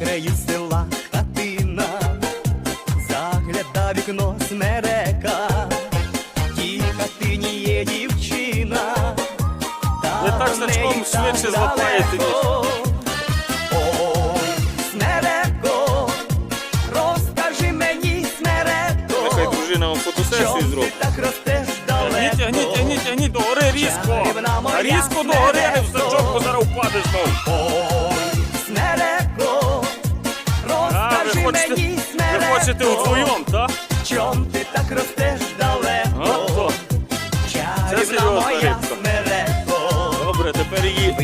нею села хатина, загляда вікно смерека, тій хатині є дівчина. та Ви так значком швидше злапаєте, ніж- Ой, смереко, розкажи мені, смереко, Нехай дружина вам фотосесію зробить. так ростеш далеко? Тягніть, тягніть, тягніть, тягніть, до гори різко. Чарівна моя Різко до гори, не в сачок, бо зараз впаде знов. Ой, хочете, ви хочете удвоєм, так? чом ти так ростеш далеко? Чарівна моя смереко, Добре, тепер її